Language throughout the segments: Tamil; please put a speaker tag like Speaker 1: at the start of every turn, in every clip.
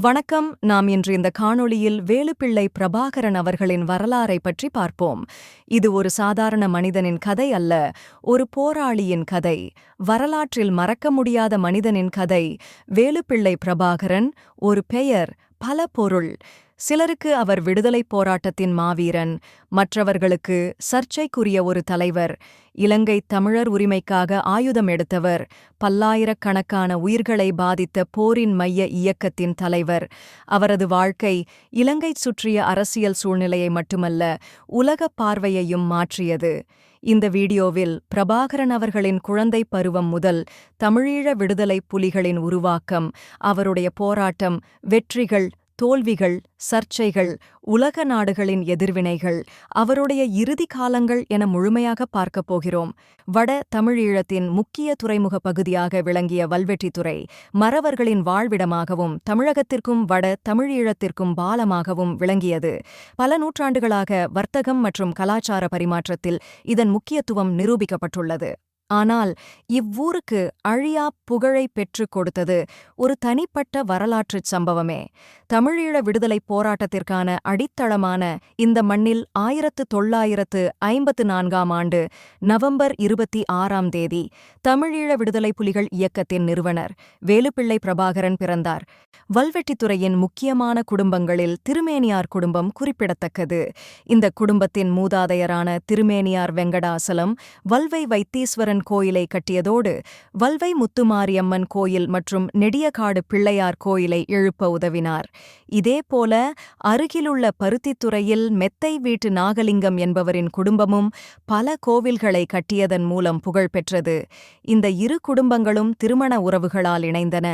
Speaker 1: வணக்கம். நாம் இன்று இந்த காணொளியில் வேலுப்பிள்ளை பிரபாகரன் அவர்களின் வரலாறை பற்றி பார்ப்போம். இது ஒரு சாதாரண மனிதனின் கதை அல்ல ஒரு போராளியின் கதை. வரலாற்றில் மறக்க முடியாத மனிதனின் கதை. வேலுப்பிள்ளை பிரபாகரன் ஒரு பெயர் பல பொருள். சிலருக்கு அவர் விடுதலைப் போராட்டத்தின் மாவீரன் மற்றவர்களுக்கு சர்ச்சைக்குரிய ஒரு தலைவர் இலங்கை தமிழர் உரிமைக்காக ஆயுதம் எடுத்தவர் பல்லாயிரக்கணக்கான உயிர்களை பாதித்த போரின் மைய இயக்கத்தின் தலைவர். அவரது வாழ்க்கை இலங்கை சுற்றிய அரசியல் சூழ்நிலையை மட்டுமல்ல உலகப் பார்வையையும் மாற்றியது. இந்த வீடியோவில் பிரபாகரன் அவர்களின் குழந்தை பருவம் முதல் தமிழீழ விடுதலை புலிகளின் உருவாக்கம் அவருடைய போராட்டம் வெற்றிகள் தோல்விகள் சர்ச்சைகள் உலக நாடுகளின் எதிர்வினைகள் அவருடைய இறுதி காலங்கள் என முழுமையாக பார்க்கப் போகிறோம். வட தமிழீழத்தின் முக்கிய துறைமுக பகுதியாக விளங்கிய வல்வெற்றித்துறை மறவர்களின் வாழ்விடமாகவும் தமிழகத்திற்கும் வட தமிழீழத்திற்கும் பாலமாகவும் விளங்கியது. பல நூற்றாண்டுகளாக வர்த்தகம் மற்றும் கலாச்சார பரிமாற்றத்தில் இதன் முக்கியத்துவம் நிரூபிக்கப்பட்டுள்ளது. ஆனால் இவ்வூருக்கு அழியா புகழை பெற்றுக் கொடுத்தது ஒரு தனிப்பட்ட வரலாற்றுச் சம்பவமே. தமிழீழ விடுதலைப் போராட்டத்திற்கான அடித்தளமான இந்த மண்ணில் ஆயிரத்து தொள்ளாயிரத்து ஐம்பத்து நான்காம் ஆண்டு நவம்பர் இருபத்தி ஆறாம் தேதி தமிழீழ விடுதலை புலிகள் இயக்கத்தின் நிறுவனர் வேலுப்பிள்ளை பிரபாகரன் பிறந்தார். வல்வெட்டித்துறையின் முக்கியமான குடும்பங்களில் திருமேனியார் குடும்பம் குறிப்பிடத்தக்கது. இந்த குடும்பத்தின் மூதாதையரான திருமேனியார் வெங்கடாசலம் வல்வை வைத்தீஸ்வரன் கோயிலை கட்டியதோடு வல்வை முத்துமாரியம்மன் கோயில் மற்றும் நெடியகாடு பிள்ளையார் கோயிலை எழுப்ப உதவினார். இதேபோல அருகிலுள்ள பருத்தித்துறையில் மெத்தை வீட்டு நாகலிங்கம் என்பவரின் குடும்பமும் பல கோவில்களை கட்டியதன் மூலம் புகழ் பெற்றது. இந்த இரு குடும்பங்களும் திருமண உறவுகளால் இணைந்தன.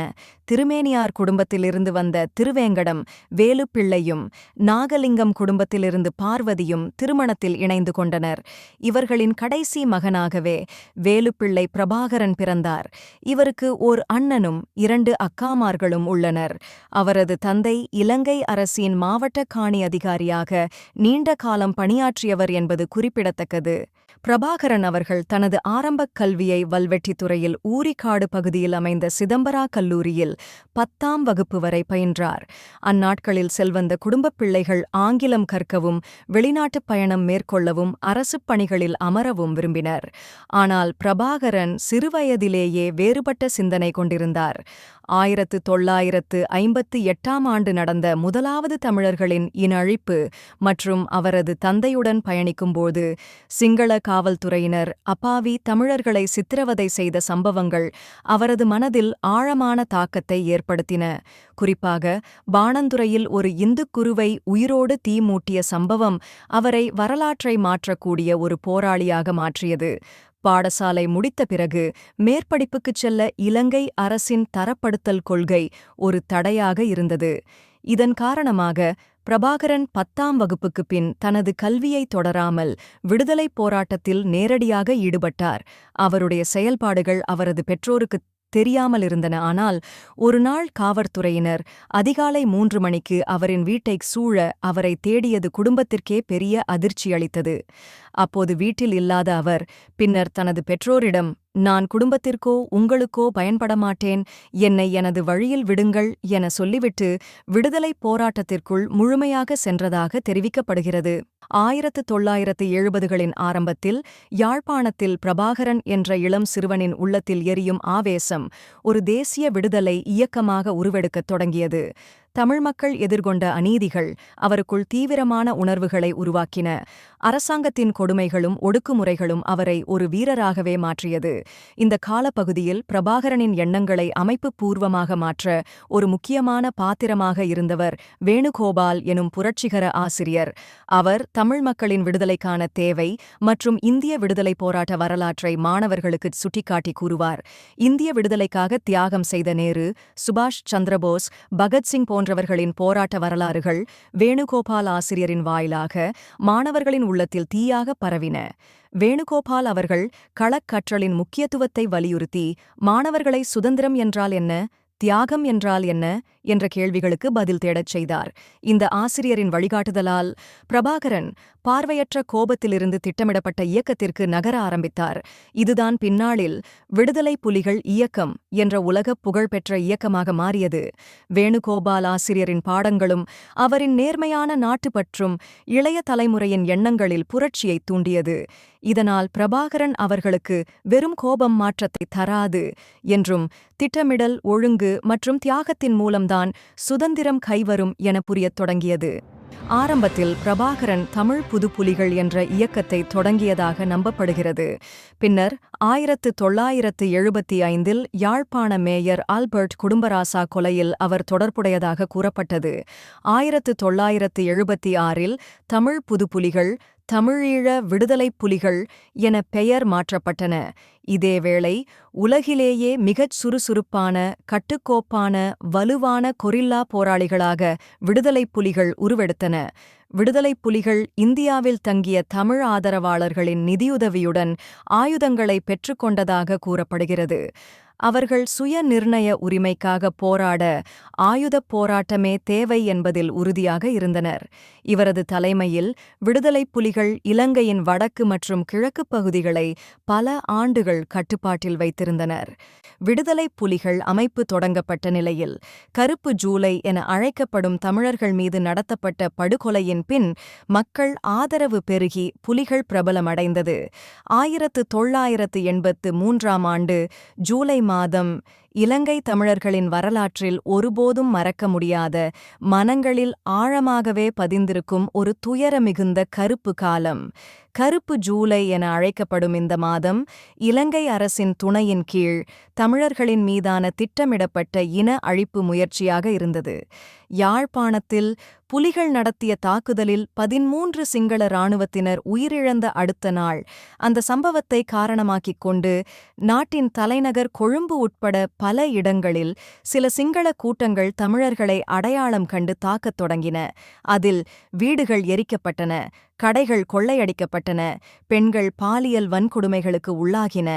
Speaker 1: திருமேனியார் குடும்பத்திலிருந்து வந்த திருவேங்கடம் வேலுப்பிள்ளையும் நாகலிங்கம் குடும்பத்திலிருந்து பார்வதியும் திருமணத்தில் இணைந்து கொண்டனர். இவர்களின் கடைசி மகனாகவே வேலுப்பிள்ளை பிரபாகரன் பிறந்தார். இவருக்கு ஓர் அண்ணனும் இரண்டு அக்காமார்களும் உள்ளனர். அவரது தந்தை இலங்கை அரசின் மாவட்ட காணி அதிகாரியாக நீண்ட காலம் பணியாற்றியவர் என்பது குறிப்பிடத்தக்கது. பிரபாகரன் அவர்கள் தனது ஆரம்பக் கல்வியை வல்வெட்டித்துறையில் ஊரிக்காடு பகுதியில் அமைந்த சிதம்பரா கல்லூரியில் பத்தாம் வகுப்பு வரை பயின்றார். அந்நாட்களில் செல்வந்த குடும்பப் பிள்ளைகள் ஆங்கிலம் கற்கவும் வெளிநாட்டுப் பயணம் மேற்கொள்ளவும் அரசுப் பணிகளில் அமரவும் விரும்பினர். ஆனால் பிரபாகரன் சிறுவயதிலேயே வேறுபட்ட சிந்தனை கொண்டிருந்தார். ஆயிரத்து தொள்ளாயிரத்து ஐம்பத்து எட்டாம் ஆண்டு நடந்த முதலாவது தமிழர்களின் இனழிப்பு மற்றும் அவரது தந்தையுடன் பயணிக்கும்போது சிங்கள காவல்துறையினர் அப்பாவி தமிழர்களை சித்திரவதை செய்த சம்பவங்கள் அவரது மனதில் ஆழமான தாக்கத்தை ஏற்படுத்தின. குறிப்பாக பாணந்துறையில் ஒரு இந்துக் குருவை உயிரோடு தீ மூட்டிய சம்பவம் அவரை வரலாற்றை மாற்றக்கூடிய ஒரு போராளியாக மாற்றியது. பாடசாலை முடித்த பிறகு மேற்படிப்புக்குச் செல்ல இலங்கை அரசின் தரப்படுத்தல் கொள்கை ஒரு தடையாக இருந்தது. இதன் காரணமாக பிரபாகரன் பத்தாம் வகுப்புக்குப் பின் தனது கல்வியை தொடராமல் விடுதலைப் போராட்டத்தில் நேரடியாக ஈடுபட்டார். அவருடைய செயல்பாடுகள் அவரது பெற்றோருக்குத் தெரியாமலிருந்தன ஆனால் ஒருநாள் காவற்துறையினர் அதிகாலை மூன்று மணிக்கு அவரின் வீட்டைச் சூழ அவரை தேடியது குடும்பத்திற்கே பெரிய அதிர்ச்சியளித்தது. அப்போது வீட்டில் இல்லாத அவர் பின்னர் தனது பெற்றோரிடம் நான் குடும்பத்திற்கோ உங்களுக்கோ பயன்பட மாட்டேன் என்னை எனது வழியில் விடுங்கள் என சொல்லிவிட்டு விடுதலைப் போராட்டத்திற்குள் முழுமையாக சென்றதாக தெரிவிக்கப்படுகிறது. ஆயிரத்து தொள்ளாயிரத்து எழுபதுகளின் ஆரம்பத்தில் யாழ்ப்பாணத்தில் பிரபாகரன் என்ற இளம் சிறுவனின் உள்ளத்தில் எரியும் ஆவேசம் ஒரு தேசிய விடுதலை இயக்கமாக உருவெடுக்கத் தொடங்கியது. தமிழ் மக்கள் எதிர்கொண்ட அநீதிகள் அவருக்குள் தீவிரமான உணர்வுகளை உருவாக்கின. அரசாங்கத்தின் கொடுமைகளும் ஒடுக்குமுறைகளும் அவரை ஒரு வீரராகவே மாற்றியது. இந்த காலப்பகுதியில் பிரபாகரனின் எண்ணங்களை அமைப்பு பூர்வமாக மாற்ற ஒரு முக்கியமான பாத்திரமாக இருந்தவர் வேணுகோபால் எனும் புரட்சிகர ஆசிரியர். அவர் தமிழ் மக்களின் விடுதலைக்கான தேவை மற்றும் இந்திய விடுதலை போராட்ட வரலாற்றை மாணவர்களுக்கு சுட்டிக்காட்டி கூறுவார். இந்திய விடுதலைக்காக தியாகம் செய்த நேரு சுபாஷ் சந்திரபோஸ் பகத்சிங் போன்ற போன்றவர்களின் போராட்ட வரலாறுகள் வேணுகோபால் ஆசிரியரின் வாயிலாக மாணவர்களின் உள்ளத்தில் தீயாக பரவின. வேணுகோபால் அவர்கள் களக்கற்றலின் முக்கியத்துவத்தை வலியுறுத்தி மாணவர்களை சுதந்திரம் என்றால் என்ன? தியாகம் என்றால் என்ன? என்ற கேள்விகளுக்கு பதில் தேடச் செய்தார். இந்த ஆசிரியரின் வழிகாட்டுதலால் பிரபாகரன் பார்வையற்ற கோபத்திலிருந்து திட்டமிடப்பட்ட இயக்கத்திற்கு நகர ஆரம்பித்தார். இதுதான் பின்னாளில் விடுதலை புலிகள் இயக்கம் என்ற உலகப் புகழ்பெற்ற இயக்கமாக மாறியது. வேணுகோபால் ஆசிரியரின் பாடங்களும் அவரின் நேர்மையான நாட்டுப்பற்றும் இளைய தலைமுறையின் எண்ணங்களில் புரட்சியை தூண்டியது. இதனால் பிரபாகரன் அவர்களுக்கு வெறும் கோபம் மாற்றத்தை தராது என்றும் திட்டமிடல் ஒழுங்கு மற்றும் தியாகத்தின் மூலம்தான் சுதந்திரம் கைவரும் என புரியத் தொடங்கியது. ஆரம்பத்தில் பிரபாகரன் தமிழ் புதுப்புலிகள் என்ற இயக்கத்தை தொடங்கியதாக நம்பப்படுகிறது. பின்னர் ஆயிரத்து தொள்ளாயிரத்து எழுபத்தி ஐந்தில் யாழ்ப்பாண மேயர் ஆல்பர்ட் குடும்பராசா கொலையில் அவர் தொடர்புடையதாக கூறப்பட்டது. ஆயிரத்து தொள்ளாயிரத்து எழுபத்தி ஆறில் தமிழ் புதுப்புலிகள் தமிழீழ விடுதலைப் புலிகள் என பெயர் மாற்றப்பட்டன. இதேவேளை உலகிலேயே மிகச் சுறுசுறுப்பான கட்டுக்கோப்பான வலுவான கொரில்லா போராளிகளாக விடுதலைப் புலிகள் உருவெடுத்தன. விடுதலைப் புலிகள் இந்தியாவில் தங்கிய தமிழ் ஆதரவாளர்களின் நிதியுதவியுடன் ஆயுதங்களை பெற்றுக்கொண்டதாக கூறப்படுகிறது. அவர்கள் சுய நிர்ணய உரிமைக்காக போராட ஆயுதப் போராட்டமே தேவை என்பதில் உறுதியாக இருந்தனர். இவரது தலைமையில் விடுதலைப் புலிகள் இலங்கையின் வடக்கு மற்றும் கிழக்கு பகுதிகளை பல ஆண்டுகள் கட்டுப்பாட்டில் வைத்திருந்தனர். விடுதலைப் புலிகள் அமைப்பு தொடங்கப்பட்ட நிலையில் கருப்பு ஜூலை என அழைக்கப்படும் தமிழர்கள் மீது நடத்தப்பட்ட படுகொலையின் பின் மக்கள் ஆதரவு பெருகி புலிகள் பிரபலமடைந்தது. ஆயிரத்து தொள்ளாயிரத்து எண்பத்து மூன்றாம் ஆண்டு ஜூலை மாதம் இலங்கை தமிழர்களின் வரலாற்றில் ஒருபோதும் மறக்க முடியாத மனங்களில் ஆழமாகவே பதிந்திருக்கும் ஒரு துயர மிகுந்த கருப்பு காலம். கருப்பு ஜூலை என அழைக்கப்படும் இந்த மாதம் இலங்கை அரசின் துணையின் கீழ் தமிழர்களின் மீதான திட்டமிடப்பட்ட இன அழிப்பு முயற்சியாக இருந்தது. யாழ்ப்பாணத்தில் புலிகள் நடத்திய தாக்குதலில் பதிமூன்று சிங்கள இராணுவத்தினர் உயிரிழந்த அடுத்த நாள் அந்த சம்பவத்தை காரணமாக்கிக் கொண்டு நாட்டின் தலைநகர் கொழும்பு உட்பட பல இடங்களில் சில சிங்கள கூட்டங்கள் தமிழர்களை அடையாளம் கண்டு தாக்கத் தொடங்கின. அதில் வீடுகள் எரிக்கப்பட்டன. கடைகள் கொள்ளையடிக்கப்பட்டன. பெண்கள் பாலியல் வன்கொடுமைகளுக்கு உள்ளாகின.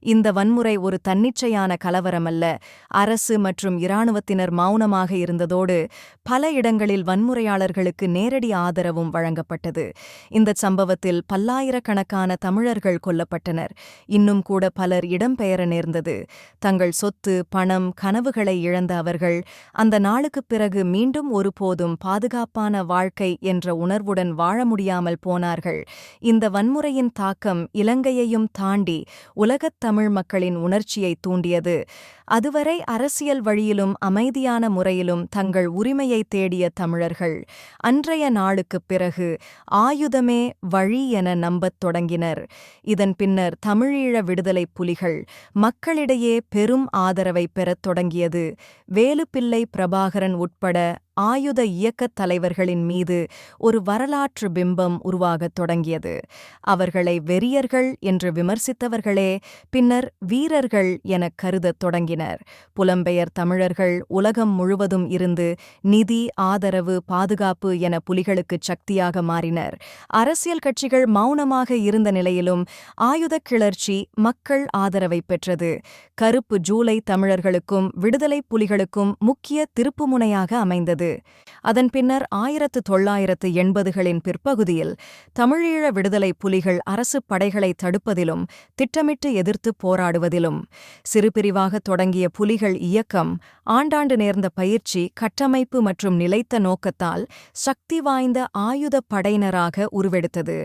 Speaker 1: இந்த வன்முறை ஒரு தன்னிச்சையான கலவரமல்ல. அரசு மற்றும் இராணுவத்தினர் மௌனமாக இருந்ததோடு பல இடங்களில் வன்முறையாளர்களுக்கு நேரடி ஆதரவும் வழங்கப்பட்டது. இந்த சம்பவத்தில் பல்லாயிரக்கணக்கான தமிழர்கள் கொல்லப்பட்டனர். இன்னும் கூட பலர் இடம்பெயர நேர்ந்தது. தங்கள் சொத்து பணம் கனவுகளை இழந்த அவர்கள் அந்த நாளுக்குப் பிறகு மீண்டும் ஒருபோதும் பாதுகாப்பான வாழ்க்கை என்ற உணர்வுடன் வாழ முடியாமல் போனார்கள். இந்த வன்முறையின் தாக்கம் இலங்கையையும் தாண்டி உலகத் தமிழ் மக்களின் உணர்ச்சியை தூண்டியது. அதுவரை அரசியல் வழியிலும் அமைதியான முறையிலும் தங்கள் உரிமையை தேடிய தமிழர்கள் அன்றைய நாளுக்குப் பிறகு ஆயுதமே வழி என நம்பத் தொடங்கினர். இதன் பின்னர் தமிழீழ விடுதலைப் புலிகள் மக்களிடையே பெரும் ஆதரவை பெறத் தொடங்கியது. வேலுப்பிள்ளை பிரபாகரன் உட்பட ஆயுத இயக்கத் தலைவர்களின் மீது ஒரு வரலாற்று பிம்பம் உருவாகத் தொடங்கியது. அவர்களை வெறியர்கள் என்று விமர்சித்தவர்களே பின்னர் வீரர்கள் எனக் கருதத் தொடங்கினர். புலம்பெயர் தமிழர்கள் உலகம் முழுவதும் இருந்து நிதி ஆதரவு பாதுகாப்பு என புலிகளுக்குச் சக்தியாக மாறினர். அரசியல் கட்சிகள் மௌனமாக இருந்த நிலையிலும் ஆயுதக் கிளர்ச்சி மக்கள் ஆதரவை பெற்றது. கருப்பு ஜூலை தமிழர்களுக்கும் விடுதலை புலிகளுக்கும் முக்கிய திருப்புமுனையாக அமைந்தது. அதன் பின்னர் ஆயிரத்து தொள்ளாயிரத்து எண்பதுகளின் பிற்பகுதியில் தமிழீழ விடுதலை புலிகள் அரசு படைகளை தடுப்பதிலும் திட்டமிட்டு எதிர்த்து போராடுவதிலும் சிறுபிரிவாக தொடங்கிய புலிகள் இயக்கம் ஆண்டாண்டு நேர்ந்த பயிற்சி கட்டமைப்பு மற்றும் நிலைத்த நோக்கத்தால் சக்தி வாய்ந்த ஆயுதப் படையினராக உருவெடுத்தது.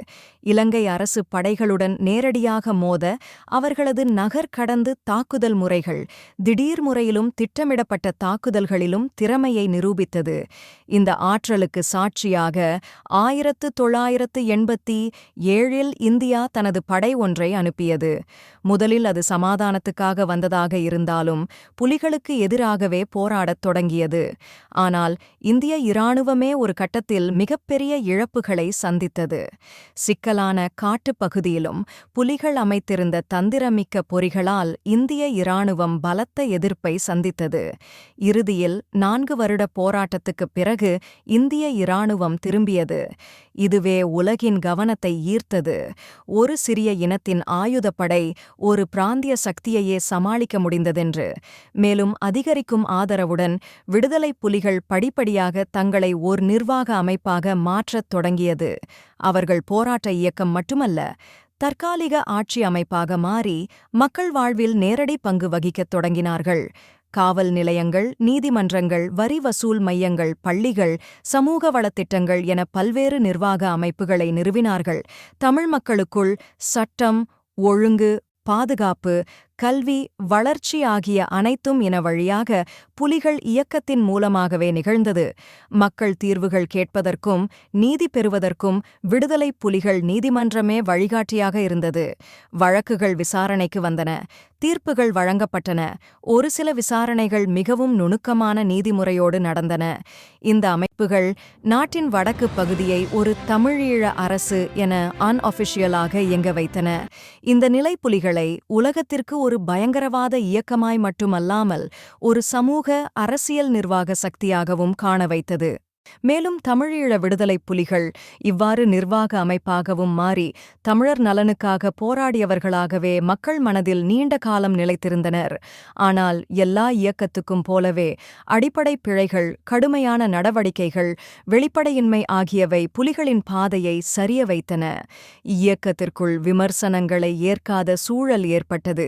Speaker 1: இலங்கை அரசு படைகளுடன் நேரடியாக மோத அவர்களது நகர் கடந்து தாக்குதல் முறைகள் திடீர் முறையிலும் திட்டமிடப்பட்ட தாக்குதல்களிலும் திறமையை நிரூபித்தது. இந்த ஆற்றலுக்கு சாட்சியாக ஆயிரத்து தொள்ளாயிரத்து எண்பத்தி ஏழில் இந்தியா தனது படை ஒன்றை அனுப்பியது. முதலில் அது சமாதானத்துக்காக வந்ததாக இருந்தாலும் புலிகளுக்கு எதிராகவே போராடத் தொடங்கியது. ஆனால் இந்திய இராணுவமே ஒரு கட்டத்தில் மிகப்பெரிய இழப்புகளை சந்தித்தது. சிக்கலான காட்டுப் பகுதியிலும் புலிகள் அமைத்திருந்த தந்திரமிக்க பொறிகளால் இந்திய இராணுவம் பலத்த எதிர்ப்பை சந்தித்தது. இறுதியில் நான்கு வருட போராட்டத்தில் இயக்கத்துக்குப் பிறகு இந்திய இராணுவம் திரும்பியது. இதுவே உலகின் கவனத்தை ஈர்த்தது. ஒரு சிறிய இனத்தின் ஆயுதப்படை ஒரு பிராந்திய சக்தியையே சமாளிக்க முடிந்ததென்று. மேலும் அதிகரிக்கும் ஆதரவுடன் விடுதலைப் புலிகள் படிப்படியாக தங்களை ஓர் நிர்வாக அமைப்பாக மாற்றத் தொடங்கியது. அவர்கள் போராட்ட இயக்கம் மட்டுமல்ல தற்காலிக ஆட்சி அமைப்பாக மாறி மக்கள் வாழ்வில் நேரடி பங்கு வகிக்கத் தொடங்கினார்கள். காவல் நிலையங்கள் நீதிமன்றங்கள் வரி வசூல் மையங்கள் பள்ளிகள் சமூக வளத்திட்டங்கள் என பல்வேறு நிர்வாக அமைப்புகளை நிறுவினார்கள். தமிழ் மக்களுக்குள் சட்டம் ஒழுங்கு பாதுகாப்பு கல்வி வளர்ச்சி ஆகிய அனைத்தும் இன வழியாக புலிகள் இயக்கத்தின் மூலமாகவே நிகழ்ந்தது. மக்கள் தீர்வுகள் கேட்பதற்கும் நீதி பெறுவதற்கும் விடுதலை புலிகள் நீதிமன்றமே வழிகாட்டியாக இருந்தது. வழக்குகள் விசாரணைக்கு வந்தன. தீர்ப்புகள் வழங்கப்பட்டன. ஒரு சில விசாரணைகள் மிகவும் நுணுக்கமான நீதிமுறையோடு நடந்தன. இந்த அமைப்புகள் நாட்டின் வடக்கு பகுதியை ஒரு தமிழீழ அரசு என அன்அஃபிஷியலாக இயங்க வைத்தன. இந்த நிலை புலிகளை உலகத்திற்கு ஒரு ஒரு பயங்கரவாத இயக்கமாய் மட்டுமல்லாமல் ஒரு சமூக அரசியல் நிர்வாக சக்தியாகவும் காண வைத்தது. மேலும் தமிழீழ விடுதலைப் புலிகள் இவ்வாறு நிர்வாக அமைப்பாகவும் மாறி தமிழர் நலனுக்காக போராடியவர்களாகவே மக்கள் மனதில் நீண்ட காலம் நிலைத்திருந்தனர். ஆனால் எல்லா இயக்கத்துக்கும் போலவே அடிப்படை பிழைகள் கடுமையான நடவடிக்கைகள் வெளிப்படையின்மை ஆகியவை புலிகளின் பாதையை சரிய வைத்தன. இயக்கத்திற்குள் விமர்சனங்களை ஏற்காத சூழல் ஏற்பட்டது.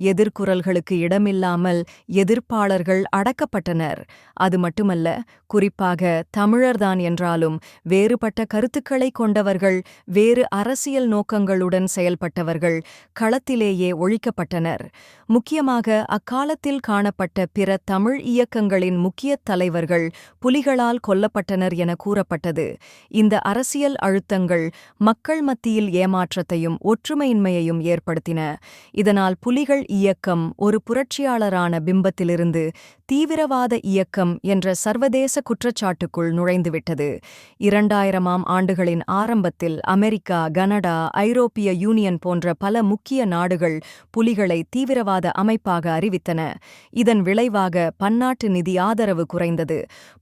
Speaker 1: எதிர்குரல்களுக்கு இடமில்லாமல் எதிர்ப்பாளர்கள் அடக்கப்பட்டனர். அது மட்டுமல்ல குறிப்பாக தமிழர்தான் என்றாலும் வேறுபட்ட கருத்துக்களை கொண்டவர்கள் வேறு அரசியல் நோக்கங்களுடன் செயல்பட்டவர்கள் களத்திலேயே ஒழிக்கப்பட்டனர். முக்கியமாக அக்காலத்தில் காணப்பட்ட பிற தமிழ் இயக்கங்களின் முக்கிய தலைவர்கள் புலிகளால் கொல்லப்பட்டனர் என கூறப்பட்டது. இந்த அரசியல் அழுத்தங்கள் மக்கள் மத்தியில் ஏமாற்றத்தையும் ஒற்றுமையின்மையையும் ஏற்படுத்தின. இதனால் புலிகள் இயக்கம் ஒரு புரட்சியாளரான பிம்பத்திலிருந்து தீவிரவாத இயக்கம் என்ற சர்வதேச குற்றச்சாட்டுக்குள் நுழைந்துவிட்டது. இரண்டாயிரமாம் ஆண்டுகளின் ஆரம்பத்தில் அமெரிக்கா கனடா ஐரோப்பிய யூனியன் போன்ற பல முக்கிய நாடுகள் புலிகளை தீவிரவாத அமைப்பாக அறிவித்தன. இதன் விளைவாக பன்னாட்டு நிதி ஆதரவு குறைந்தது.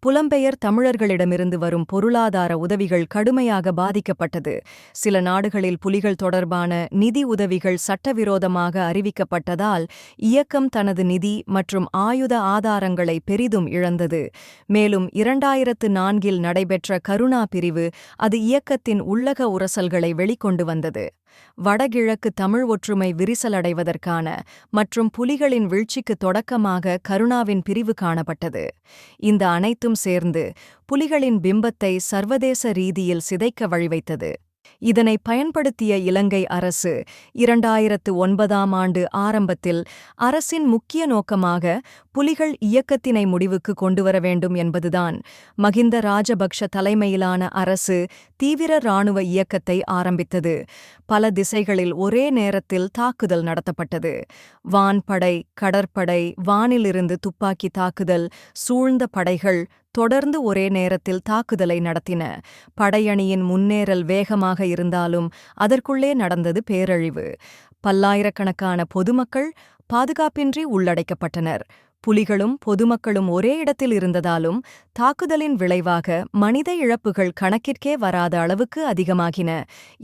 Speaker 1: புலம்பெயர் தமிழர்களிடமிருந்து வரும் பொருளாதார உதவிகள் கடுமையாக பாதிக்கப்பட்டது. சில நாடுகளில் புலிகள் தொடர்பான நிதி உதவிகள் சட்டவிரோதமாக அறிவிக்கப்பட்டதால் இயக்கம் தனது நிதி மற்றும் ஆயுத ஆதாரங்களை பெரிதும் இழந்தது. மேலும் இரண்டாயிரத்து நான்கில் நடைபெற்ற கருணா பிரிவு அது இயக்கத்தின் உள்ளக உரசல்களை வெளிக்கொண்டு வந்தது. வடகிழக்கு தமிழ் ஒற்றுமை விரிசலடைவதற்கான மற்றும் புலிகளின் வீழ்ச்சிக்கு தொடக்கமாக கருணாவின் பிரிவு காணப்பட்டது. இந்த அனைத்தும் சேர்ந்து புலிகளின் பிம்பத்தை சர்வதேச ரீதியில் சிதைக்க வழிவைத்தது. இதனை பயன்படுத்திய இலங்கை அரசு இரண்டாயிரத்து ஒன்பதாம் ஆண்டு ஆரம்பத்தில் அரசின் முக்கிய நோக்கமாக புலிகள் இயக்கத்தினை முடிவுக்கு கொண்டுவர வேண்டும் என்பதுதான் மகிந்த ராஜபக்ஷ தலைமையிலான அரசு தீவிர இராணுவ இயக்கத்தை ஆரம்பித்தது. பல திசைகளில் ஒரே நேரத்தில் தாக்குதல் நடத்தப்பட்டது. வான்படை கடற்படை வானிலிருந்து துப்பாக்கி தாக்குதல் சூழ்ந்த படைகள் தொடர்ந்து ஒரே நேரத்தில் தாக்குதலை நடத்தின. படையணியின் முன்னேறல் வேகமாக இருந்தாலும் அதற்குள்ளே நடந்தது பேரழிவு. பல்லாயிரக்கணக்கான பொதுமக்கள் பாதுகாப்பின்றி உள்ளடைக்கப்பட்டனர். புலிகளும் பொதுமக்களும் ஒரே இடத்தில் இருந்ததாலும் தாக்குதலின் விளைவாக மனித இழப்புகள் கணக்கிற்கே வராத அளவுக்கு அதிகமாகின.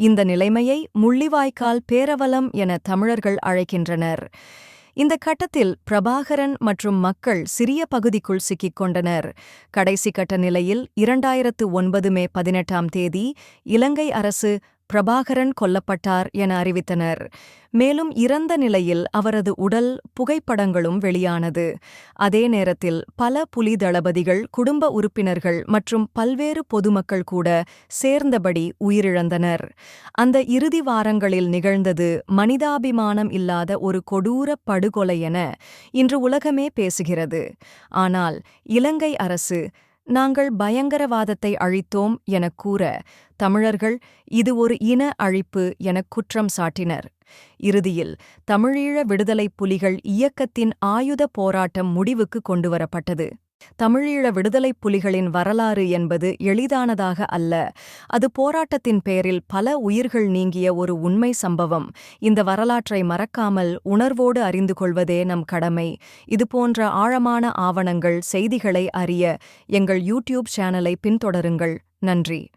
Speaker 1: இந்த நிலைமையை முள்ளிவாய்க்கால் பேரவலம் என தமிழர்கள் அழைக்கின்றனர். இந்த கட்டத்தில் பிரபாகரன் மற்றும் மக்கள் சிறிய பகுதிக்குள் சிக்கிக் கொண்டனர் கடைசி கட்ட நிலையில் இரண்டாயிரத்து ஒன்பது மே பதினெட்டாம் தேதி இலங்கை அரசு பிரபாகரன் கொல்லப்பட்டார் என அறிவித்தனர். மேலும் இறந்த நிலையில் அவரது உடல் புகைப்படங்களும் வெளியானது. அதே நேரத்தில் பல புலி தளபதிகள் குடும்ப உறுப்பினர்கள் மற்றும் பல்வேறு பொதுமக்கள் கூட சேர்ந்தபடி உயிரிழந்தனர். அந்த இறுதி வாரங்களில் நிகழ்ந்தது மனிதாபிமானம் இல்லாத ஒரு கொடூர படுகொலை என இன்று உலகமே பேசுகிறது. ஆனால் இலங்கை அரசு நாங்கள் பயங்கரவாதத்தை அழித்தோம் எனக் கூற தமிழர்கள் இது ஒரு இன அழிப்பு எனக் குற்றம் சாட்டினர். இறுதியில் தமிழீழ விடுதலைப் புலிகள் இயக்கத்தின் ஆயுத போராட்டம் முடிவுக்கு கொண்டுவரப்பட்டது. தமிழீழ விடுதலைப் புலிகளின் வரலாறு என்பது எளிதானதாக அல்ல. அது போராட்டத்தின் பேரில் பல உயிர்கள் நீங்கிய ஒரு உண்மை சம்பவம். இந்த வரலாற்றை மறக்காமல் உணர்வோடு அறிந்து கொள்வதே நம் கடமை. இதுபோன்ற ஆழமான ஆவணங்கள் செய்திகளை அறிய எங்கள் யூடியூப் சேனலை பின்தொடருங்கள். நன்றி.